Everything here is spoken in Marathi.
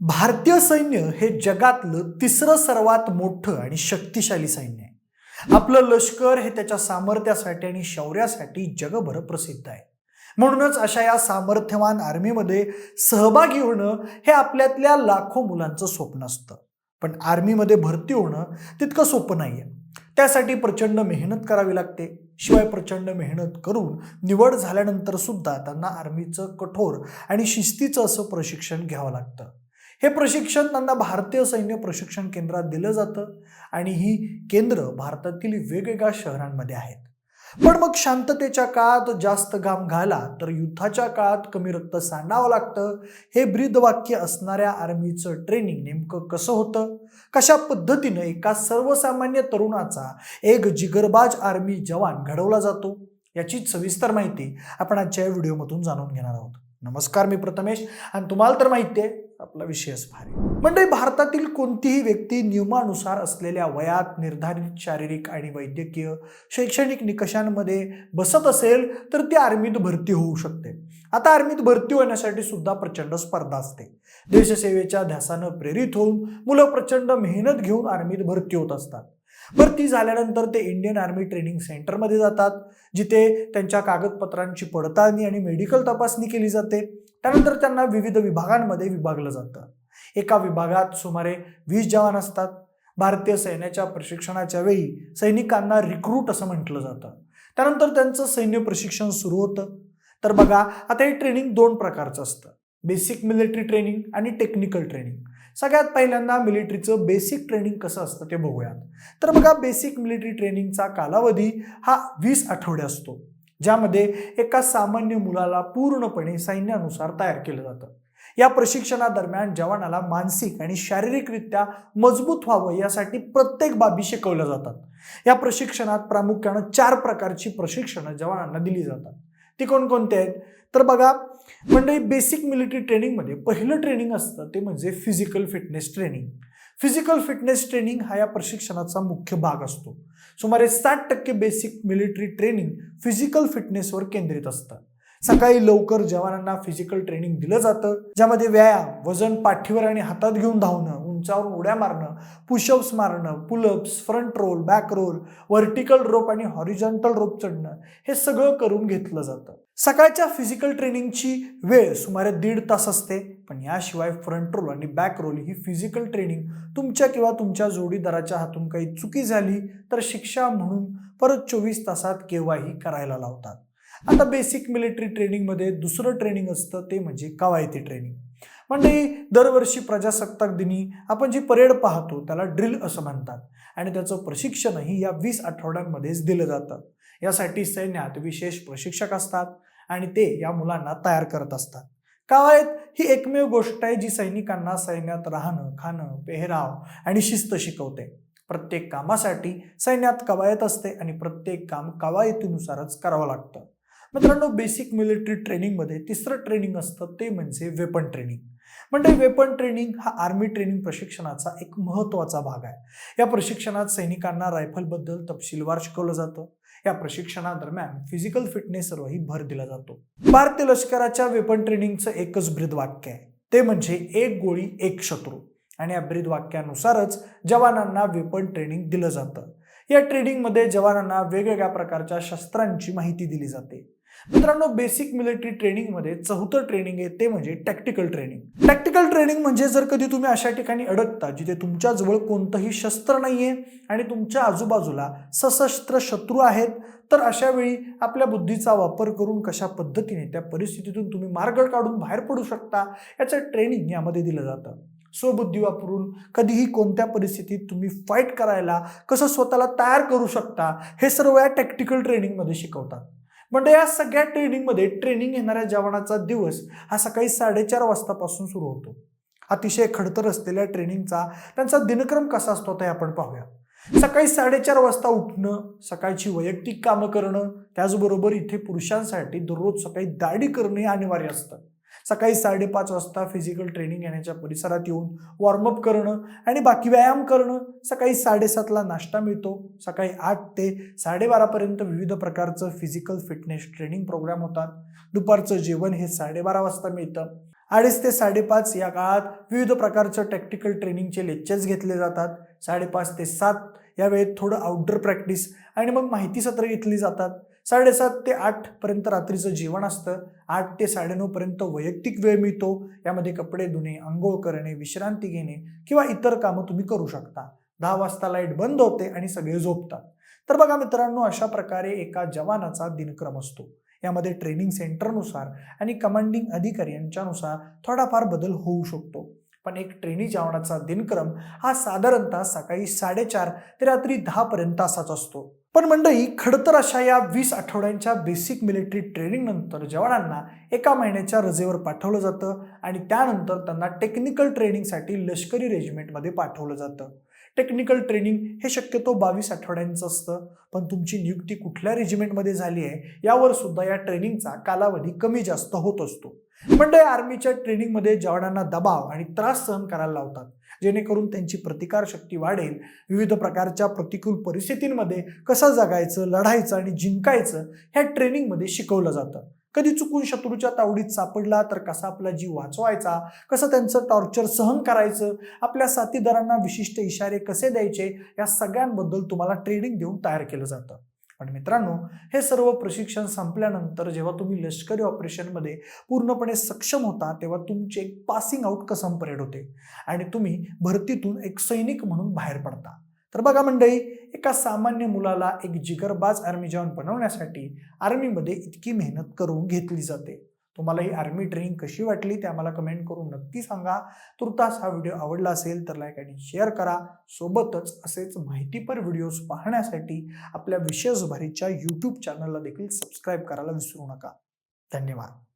भारतीय सैन्य हे जगातलं तिसरं सर्वात मोठं आणि शक्तिशाली सैन्य आहे. आपलं लष्कर हे त्याच्या सामर्थ्यासाठी आणि शौर्यासाठी जगभर प्रसिद्ध आहे. म्हणूनच अशा या सामर्थ्यवान आर्मीमध्ये सहभागी होणं हे आपल्यातल्या लाखो मुलांचं स्वप्न असतं. पण आर्मीमध्ये भरती होणं तितकं सोपं नाही आहे त्यासाठी प्रचंड मेहनत करावी लागते. शिवाय प्रचंड मेहनत करून निवड झाल्यानंतर सुद्धा त्यांना आर्मीचं कठोर आणि शिस्तीचं असं प्रशिक्षण घ्यावं लागतं. हे प्रशिक्षण त्यांना भारतीय सैन्य प्रशिक्षण केंद्रात दिलं जातं आणि ही केंद्र भारतातील वेगवेगळ्या शहरांमध्ये आहेत. पण मग शांततेच्या काळात जास्त घाम घाला तर युद्धाच्या काळात कमी रक्त सांडावं लागतं. हे ब्रीदवाक्य असणाऱ्या आर्मीचं ट्रेनिंग नेमकं कसं होतं? कशा पद्धतीनं एका सर्वसामान्य तरुणाचा एक जिगरबाज आर्मी जवान घडवला जातो? याची सविस्तर माहिती आपण आजच्या व्हिडिओमधून जाणून घेणार आहोत. नमस्कार मी प्रथमेश आणि तुम्हाला तर माहिती आहे आपला विषयच भारी. म्हणजे भारतातील कोणतीही व्यक्ती नियमानुसार असलेल्या वयात निर्धारित शारीरिक आणि वैद्यकीय शैक्षणिक निकषांमध्ये बसत असेल तर ती आर्मीत भरती होऊ शकते. आता आर्मीत भरती होण्यासाठी सुद्धा प्रचंड स्पर्धा असते. देशसेवेच्या ध्यासानं प्रेरित होऊन मुलं प्रचंड मेहनत घेऊन आर्मीत भरती होत असतात. भरती झाल्यानंतर ते इंडियन आर्मी ट्रेनिंग सेंटरमध्ये जातात जिथे त्यांच्या कागदपत्रांची पडताळणी आणि मेडिकल तपासणी केली जाते. त्यानंतर त्यांना विविध विभागांमध्ये विभागलं जातं. एका विभागात सुमारे वीस जवान असतात. भारतीय सैन्याच्या प्रशिक्षणाच्या वेळी सैनिकांना रिक्रूट असं म्हटलं जातं. त्यानंतर त्यांचं सैन्य प्रशिक्षण सुरू होतं. तर बघा आता हे ट्रेनिंग दोन प्रकारचं असतं. बेसिक मिलिटरी ट्रेनिंग आणि टेक्निकल ट्रेनिंग सगळ्यात पहिल्यांदा मिलिटरीचं बेसिक ट्रेनिंग कसं असतं ते बघूयात. तर बघा बेसिक मिलिटरी ट्रेनिंगचा कालावधी हा वीस आठवडे असतो ज्यामध्ये एका सामान्य मुलाला पूर्णपणे सैन्यानुसार तयार केलं जातं. या प्रशिक्षणादरम्यान जवानाला मानसिक आणि शारीरिकरित्या मजबूत व्हावं यासाठी प्रत्येक बाबी शिकवल्या जातात. या प्रशिक्षणात प्रामुख्यानं चार प्रकारची प्रशिक्षणं जवानांना दिली जातात. ती कोणकोणती आहेत? तर बघा म्हणजे बेसिक मिलिटरी ट्रेनिंगमध्ये पहिलं ट्रेनिंग असतं ते म्हणजे physical fitness training physical fitness training हा या प्रशिक्षणाचा मुख्य भाग असतो. सुमारे साठ टक्के बेसिक मिलिटरी ट्रेनिंग फिजिकल फिटनेसवर केंद्रित असतं. सकाळी लवकर जवानांना फिजिकल ट्रेनिंग दिलं जातं ज्यामध्ये व्यायाम वजन पाठीवर आणि हातात घेऊन धावणं उंचावरून उड्या मारणं पुशअप्स मारणं pullups front roll back roll vertical rope आणि हॉरिझॉन्टल रोप चढणं हे सगळं करून घेतलं जातं. सकाळच्या फिजिकल ट्रेनिंगची वेळ सुमारे दीड तास असते पण याशिवाय फ्रंट रोल आणि बॅक रोल ही फिजिकल ट्रेनिंग तुमच्या किंवा तुमच्या जोडीदाराच्या हातून काही चुकी झाली तर शिक्षा म्हणून परत चोवीस तासात केव्हाही करायला लावतात. आता बेसिक मिलिटरी ट्रेनिंगमध्ये दुसरं ट्रेनिंग असतं ते म्हणजे कवायती ट्रेनिंग म्हणजे दरवर्षी प्रजासत्ताक दिनी आपण जी परेड पाहतो त्याला ड्रिल असं म्हणतात. आणि त्याचं प्रशिक्षणही या वीस आठवड्यांमध्येच दिलं जातं. यासाठी सैन्यात विशेष प्रशिक्षक असतात आणि ते या मुलांना तयार करत असतात. कावायत ही एकमेव गोष्ट आहे जी सैनिकांना सैन्यात राहणं खाणं पेहराव आणि शिस्त शिकवते. प्रत्येक कामासाठी सैन्यात कवायत असते आणि प्रत्येक काम कवायतीनुसारच करावं लागतं. मित्रांनो बेसिक मिलिटरी ट्रेनिंगमध्ये तिसरं ट्रेनिंग असतं ते म्हणजे वेपन ट्रेनिंग म्हणजे वेपन ट्रेनिंग हा आर्मी ट्रेनिंग प्रशिक्षणाचा एक महत्त्वाचा भाग आहे. या प्रशिक्षणात सैनिकांना रायफलबद्दल तपशीलवार शिकवलं जातं. या प्रशिक्षणादरम्यान फिजिकल फिटनेसवरही भर दिला जातो. भारतीय लष्कराच्या वेपन ट्रेनिंगचं एकच ब्रीद वाक्य आहे. ते म्हणजे एक गोळी एक शत्रू. आणि या ब्रीद वाक्यानुसारच जवानांना वेपन ट्रेनिंग दिलं जातं. या ट्रेनिंगमध्ये जवानांना वेगवेगळ्या प्रकारच्या शस्त्रांची माहिती दिली जाते. मित्रांनो बेसिक मिलिटरी ट्रेनिंगमध्ये चौथं ट्रेनिंग आहे ते म्हणजे टॅक्टिकल ट्रेनिंग टॅक्टिकल ट्रेनिंग म्हणजे जर कधी तुम्ही अशा ठिकाणी अडकता जिथे तुमच्याजवळ कोणतंही शस्त्र नाहीये आणि तुमच्या आजूबाजूला सशस्त्र शत्रू आहेत तर अशा वेळी आपल्या बुद्धीचा वापर करून कशा पद्धतीने त्या परिस्थितीतून तुम्ही मार्ग काढून बाहेर पडू शकता याचं ट्रेनिंग यामध्ये दिलं जातं. स्वबुद्धी वापरून कधीही कोणत्या परिस्थितीत तुम्ही फाईट करायला कसं स्वतःला तयार करू शकता हे सर्व या टॅक्टिकल ट्रेनिंगमध्ये शिकवतात. म्हणजे या सगळ्या ट्रेनिंगमध्ये ट्रेनिंग घेणाऱ्या जवानाचा दिवस हा सकाळी साडेचार वाजतापासून सुरू होतो. अतिशय खडतर असलेल्या ट्रेनिंगचा त्यांचा दिनक्रम कसा असतो ते आपण पाहूया. सकाळी साडेचार वाजता उठणं सकाळची वैयक्तिक कामं करणं त्याचबरोबर इथे पुरुषांसाठी दररोज सकाळी दाढी करणे अनिवार्य असतं. सकाळी साडेपाच वाजता फिजिकल ट्रेनिंग घेण्याच्या परिसरात येऊन वॉर्मअप करणं आणि बाकी व्यायाम करणं. सकाळी साडेसातला नाश्ता मिळतो. सकाळी आठ ते साडेबारापर्यंत विविध प्रकारचं फिजिकल फिटनेस ट्रेनिंग प्रोग्राम होतात. दुपारचं जेवण हे साडेबारा वाजता मिळतं. अडीच ते साडेपाच या काळात विविध प्रकारचं टेक्निकल ट्रेनिंगचे लेक्चर्स घेतले जातात. साडेपाच ते सात या वेळेत थोडं आउटडोर प्रॅक्टिस आणि मग माहिती सत्र घेतली जातात. साडेसात ते आठपर्यंत रात्रीचं जेवण असतं. आठ ते साडेनऊपर्यंत वैयक्तिक वेळ मिळतो. यामध्ये कपडे धुणे आंघोळ करणे विश्रांती घेणे किंवा इतर कामं तुम्ही करू शकता. दहा वाजता लाइट बंद होते आणि सगळे झोपतात. तर बघा मित्रांनो अशा प्रकारे एका जवानाचा दिनक्रम असतो. यामध्ये ट्रेनिंग सेंटरनुसार आणि कमांडिंग अधिकारी यांच्यानुसार थोडाफार बदल होऊ शकतो. पण एक ट्रेनी जवानाचा दिनक्रम हा साधारणतः सकाळी साडेचार ते रात्री दहापर्यंत असाच असतो. पण मंडळी खडतर अशा या वीस आठवड्यांच्या बेसिक मिलिटरी ट्रेनिंग नंतर जवानांना एका महिन्याच्या रजेवर पाठवलं जातं आणि त्यानंतर त्यांना टेक्निकल ट्रेनिंगसाठी लष्करी रेजिमेंटमध्ये पाठवलं जातं. टेक्निकल ट्रेनिंग हे शक्यतो बावीस आठवड्यांचं असतं. पण तुमची नियुक्ती कुठल्या रेजिमेंटमध्ये झाली आहे यावर सुद्धा या ट्रेनिंगचा कालावधी कमी जास्त होत असतो. म्हणजे आर्मीच्या ट्रेनिंगमध्ये जवानांना दबाव आणि त्रास सहन करायला लावतात जेणेकरून त्यांची प्रतिकारशक्ती वाढेल. विविध प्रकारच्या प्रतिकूल परिस्थितींमध्ये कसं जगायचं लढायचं आणि जिंकायचं ह्या ट्रेनिंगमध्ये शिकवलं जातं. कधी चुकून शत्रूच्या तावडीत सापडला तर कसा आपला जीव वाचवायचा? कसं त्यांचं टॉर्चर सहन करायचं? आपल्या साथीदारांना विशिष्ट इशारे कसे द्यायचे? या सगळ्यांबद्दल तुम्हाला ट्रेनिंग देऊन तयार केलं जातं. पण मित्रांनो हे सर्व प्रशिक्षण संपल्यानंतर जेव्हा तुम्ही लष्करी ऑपरेशनमध्ये पूर्णपणे सक्षम होता तेव्हा तुमचे एक पासिंग आउट कसम परेड होते? आणि तुम्ही भरतीतून एक सैनिक म्हणून बाहेर पडता. तर बघा मंडळी एका सामान्य मुलाला एक जिगरबाज आर्मी जॉन बनवण्यासाठी आर्मीमध्ये इतकी मेहनत करून घेतली जाते. तुम्हाला ही आर्मी ट्रेनिंग कशी वाटली ते आम्हाला कमेंट करून नक्की सांगा. तुर्तास हा व्हिडिओ आवडला असेल तर लाईक आणि शेअर करा. सोबतच असेच माहितीपर व्हिडिओज पाहण्यासाठी आपल्या विशेष भरीच्या यूट्यूब चॅनलला देखील सबस्क्राईब करायला विसरू नका. धन्यवाद.